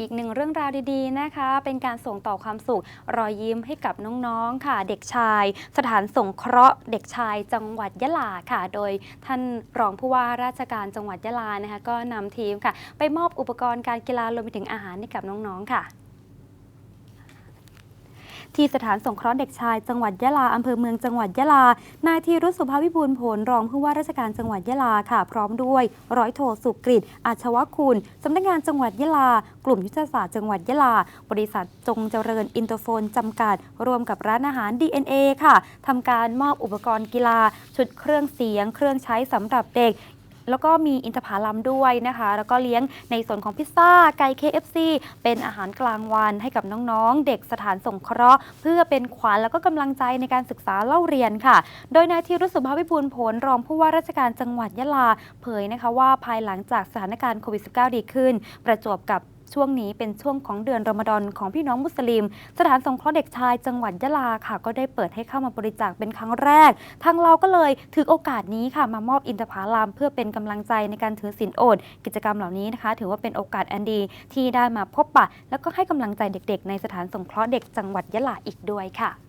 อีกหนึ่งเรื่องราวดีๆนะคะ เป็นการส่งต่อความสุข รอยยิ้มให้กับน้องๆค่ะ เด็กชาย สถานสงเคราะห์ เด็กชายจังหวัดยะลาค่ะ โดยท่านรองผู้ว่าราชการจังหวัดยะลานะคะ ก็นำทีมค่ะ ไปมอบอุปกรณ์การกีฬารวมไปถึงอาหารให้กับน้องๆค่ะ ที่สถานสงเคราะห์เด็กชายจังหวัดยะลาอำเภอเมืองจังหวัดยะลานายธีรุสุภาวิบูลผลรองผู้ว่าราชการจังหวัดยะลาค่ะ พร้อมด้วยร้อยโทสุกฤตอาชวคุณสำนักงานจังหวัดยะลากลุ่มยุทธศาสตร์จังหวัดยะลา บริษัทจงเจริญอินเตอร์โฟนจำกัด รวมกับร้านอาหาร DNA ค่ะทำการมอบอุปกรณ์กีฬา ชุดเครื่องเสียง เครื่องใช้สำหรับเด็ก แล้วก็มีอินทผลัมด้วยนะคะ แล้วก็เลี้ยงในส่วนของพิซซ่าไก่ KFC เป็นอาหารกลางวันให้กับน้องๆ เด็กสถานสงเคราะห์ เพื่อเป็นขวัญแล้วก็กำลังใจในการศึกษาเล่าเรียนค่ะ โดยนายธีรุสุภาวิบูลย์ผลรองผู้ว่าราชการจังหวัดยะลา เผยนะคะว่าภายหลังจากสถานการณ์โควิด -19 ดีขึ้น ประจวบกับ ช่วงนี้เป็นช่วงของเดือนรอมฎอนของพี่น้องมุสลิม สถานสงเคราะห์เด็กชายจังหวัดยะลาค่ะ ก็ได้เปิดให้เข้ามาบริจาคเป็นครั้งแรก ทางเราก็เลยถือโอกาสนี้ค่ะ มามอบอินทผลามเพื่อเป็นกำลังใจในการถือศีลอด กิจกรรมเหล่านี้นะคะ ถือว่าเป็นโอกาสอันดีที่ได้มาพบปะ แล้วก็ให้กำลังใจเด็ก ๆ ในสถานสงเคราะห์เด็กจังหวัดยะลาอีกด้วยค่ะ